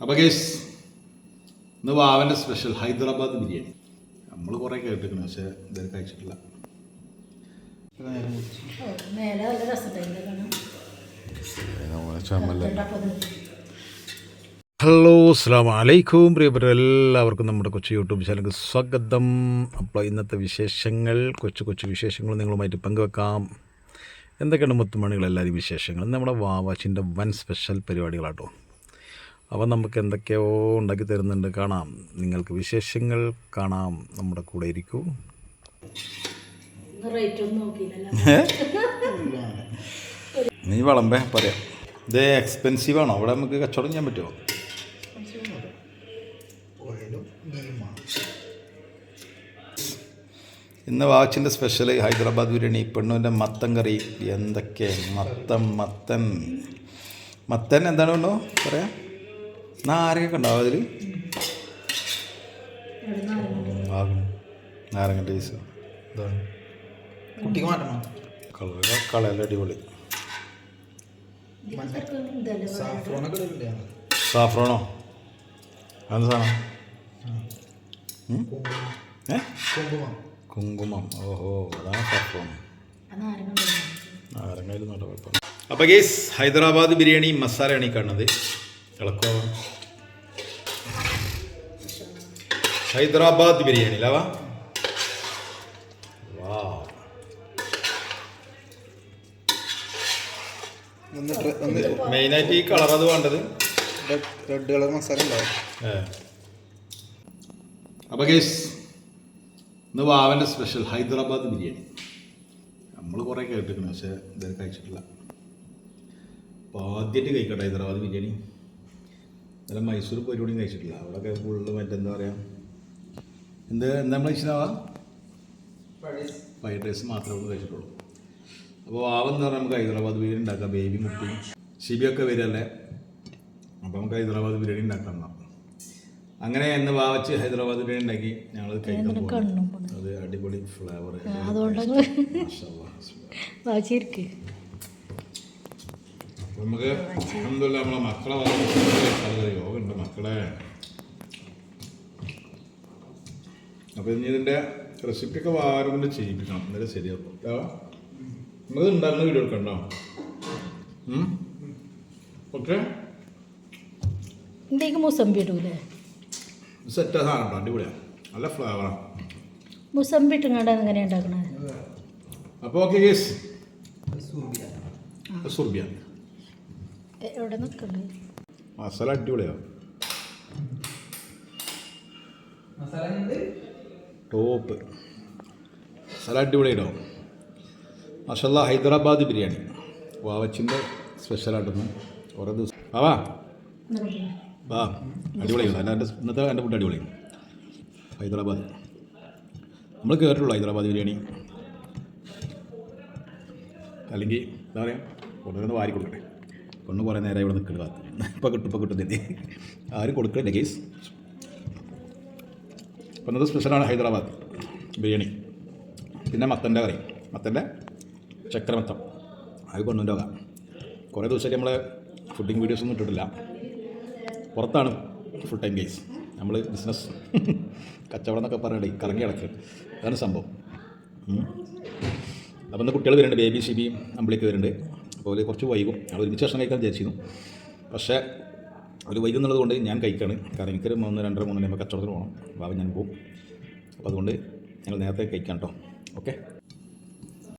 അപ്പോൾ കേസ് ഇന്ന് വാവന്റെ സ്പെഷ്യൽ ഹൈദരാബാദ് ബിരിയാണി. നമ്മൾ കുറേ കേട്ടിരിക്കണം പക്ഷേ ഇതൊക്കെ കഴിച്ചിട്ടില്ല. ഹലോ അസ്സാം വലൈക്കും പ്രിയപ്പെട്ട എല്ലാവർക്കും നമ്മുടെ കൊച്ചു യൂട്യൂബ് ചാനലിലേക്ക് സ്വാഗതം. അപ്പോൾ ഇന്നത്തെ വിശേഷങ്ങൾ കൊച്ചു കൊച്ചു വിശേഷങ്ങൾ നിങ്ങളുമായിട്ട് പങ്കുവെക്കാം. എന്തൊക്കെയാണ് മുത്തുമണികൾ എല്ലാവരും വിശേഷങ്ങൾ നമ്മുടെ വാവാച്ചിന്റെ വൻ സ്പെഷ്യൽ പരിപാടികളാട്ടോ. അപ്പോൾ നമുക്ക് എന്തൊക്കെയോ ഉണ്ടാക്കി തരുന്നുണ്ട്. കാണാം. നിങ്ങൾക്ക് വിശേഷങ്ങൾ കാണാം. നമ്മുടെ കൂടെ ഇരിക്കൂ. നീ വളമ്പേ പറയാം. ഇത് എക്സ്പെൻസീവ് ആണോ? അവിടെ നമുക്ക് കച്ചവടം ചെയ്യാൻ പറ്റുമോ? ഇന്ന് വാച്ചിന്റെ സ്പെഷ്യൽ ഹൈദരാബാദ് ബിരിയാണി പെണ്ണുവിന്റെ മത്തൻ കറി. എന്തൊക്കെ മത്തൻ മത്തൻ. മത്തൻ എന്താണ് വേണോ പറയാം. നാരങ്ങ ഉണ്ടാവും അതിൽ നാരങ്ങ ടേസ്റ്റ്. ഇതാണ്. കുട്ടിക്ക് മാറ്റണം? കളർ കളയല്ല അടിപൊളി. സാഫ്രോണോ? എന്ത് സാധനം? കുങ്കുമം. ഓഹോ അതാണ് സാഫ്രോൺ. നാരങ്ങയിൽ നല്ല കുഴപ്പമില്ല. അപ്പോൾ ഗേസ് ഹൈദരാബാദ് ബിരിയാണി മസാലയാണ് ഈ കാണുന്നത്. ഇളക്കോ ഹൈദരാബാദ് ബിരിയാണി അല്ലവാ മെയിനായിട്ട് ഈ കളർ അത് വേണ്ടത്. റെഡ് കളർ മസാല ഉണ്ടാവും അപ്പോൾ ഗേസ് ഇന്ന് വാവന്റെ സ്പെഷ്യൽ ഹൈദരാബാദ് ബിരിയാണി. നമ്മൾ കുറേ കേട്ടിരിക്കണം പക്ഷെ ഇതുവരെ കഴിച്ചിട്ടില്ല. അപ്പോൾ ആദ്യമായിട്ട് കഴിക്കട്ടെ ഹൈദരാബാദ് ബിരിയാണി. ഇന്നലെ മൈസൂർ പരിപാടിയും കഴിച്ചിട്ടില്ല. അവിടെയൊക്കെ ഫുള്ള് മറ്റെന്താ പറയുക എന്ത് എന്താ നമ്മൾ കഴിച്ചിട്ടാവാ ഫ്രൈഡ് റൈസ് മാത്രമേ നമ്മൾ കഴിച്ചിട്ടുള്ളൂ. അപ്പോൾ ആവെന്ന് പറഞ്ഞാൽ നമുക്ക് ഹൈദരാബാദ് ബിരിയാണി ഉണ്ടാക്കാം ബേബി മുട്ടി. ഷിബിയൊക്കെ വരല്ലേ അപ്പോൾ നമുക്ക് ഹൈദരാബാദ് ബിരിയാണി ഉണ്ടാക്കാം അങ്ങനെ എന്ന് വാവച്ച് ഹൈദരാബാദ് ബിരിയാണി ഉണ്ടാക്കി. ഞങ്ങൾ കഴിക്കാൻ പോകും അത് അടിപൊളി ഫ്ലേവർ അതുകൊണ്ടങ്ങ് വാച്ചിരിക്ക് നമുക്ക് അൽഹംദുലില്ലാ നമ്മളെ മക്കളെ വന്ന് യോഗ ഉണ്ട് മക്കളെ. അപ്പോൾ ഇനി ഇതിന്റെ റെസിപ്പിയൊക്കെ വാരം കൊണ്ട് ചെയ്യിപ്പിക്കണം. എന്നാലും ശരിയാവും നമുക്ക് ഉണ്ടാകുന്ന വീഡിയോ എടുക്കണ്ടോ? ഓക്കെ? എന്തേക്ക് മുസമ്പി ഇടൂലേ? സെറ്റ് സാധനം അടിപൊളിയാണ് നല്ല ഫ്ലേവറാണ് മുസമ്പി ഇട്ടുങ്ങാണ്ട് എങ്ങനെ ഉണ്ടാക്കണത് അപ്പോൾ ഓക്കെ കേസ് സുർബിയ എ- എവിടെ നിൽക്കണ്ടേ മസാല അടിപൊളിയാണ് ടോപ്പ്. മസാല അടിപൊളിയായിട്ടോ മഷല്ല ഹൈദരാബാദ് ബിരിയാണി. വാവച്ചിന്റെ സ്പെഷ്യലായിട്ടൊന്ന് കുറേ ദിവസം. ആവാ വാ വാ അടിപൊളിയാണ് അല്ല എന്റെ ഇന്നത്തെ എന്റെ ഫുഡ് അടിപൊളി. ഹൈദരാബാദ്. നമ്മൾ കേട്ടിട്ടുള്ളൂ ഹൈദരാബാദ് ബിരിയാണി. അല്ലെങ്കിൽ എന്താ പറയുക കൊണ്ടുവന്ന് വാരി കൊടുക്കട്ടെ. കൊണ്ട് കുറേ നേരം ഇവിടെ ഇപ്പം കിട്ടും ഇപ്പം കിട്ടും തന്നെ ആരും കൊടുക്കണില്ല കേസ് അപ്പം ഇന്നത്തെ സ്പെഷ്യലാണ് ഹൈദരാബാദ് ബിരിയാണി. പിന്നെ മത്തന്റെ കറി. മത്തന്റെ ചക്രമത്തം. അത് കൊണ്ടുവന്റെ വക കുറേ ദിവസമായിട്ട് നമ്മൾ ഫുഡിങ് വീഡിയോസ് ഒന്നും ഇട്ടിട്ടില്ല. പുറത്താണ് ഫുൾ ടൈം കേസ് നമ്മൾ ബിസിനസ് കച്ചവടം എന്നൊക്കെ പറയണ്ടേ കറങ്ങി അടക്കുക അതാണ് സംഭവം. അപ്പം ഇന്ന് കുട്ടികൾ വരുന്നുണ്ട് ബേബി ഷിബിയും അമ്പിളിക്ക് വരുന്നുണ്ട്. അപ്പോൾ ഒരു കുറച്ച് വൈകും. ഞങ്ങൾ ഒരുമിച്ച് ഭക്ഷണം കഴിക്കാൻ വിചാരിച്ചിരുന്നു. പക്ഷേ ഒരു വൈകുന്നുള്ളത് കൊണ്ട് ഞാൻ കഴിക്കാണ്. കാരണം എനിക്കൊരു മൂന്ന് രണ്ടര മൂന്ന് മണിയാകുമ്പോൾ കച്ചവടത്തിന് പോകണം. ഭാവം ഞാൻ പോകും അപ്പോൾ അതുകൊണ്ട് ഞങ്ങൾ നേരത്തെ കഴിക്കാം കേട്ടോ. ഓക്കെ?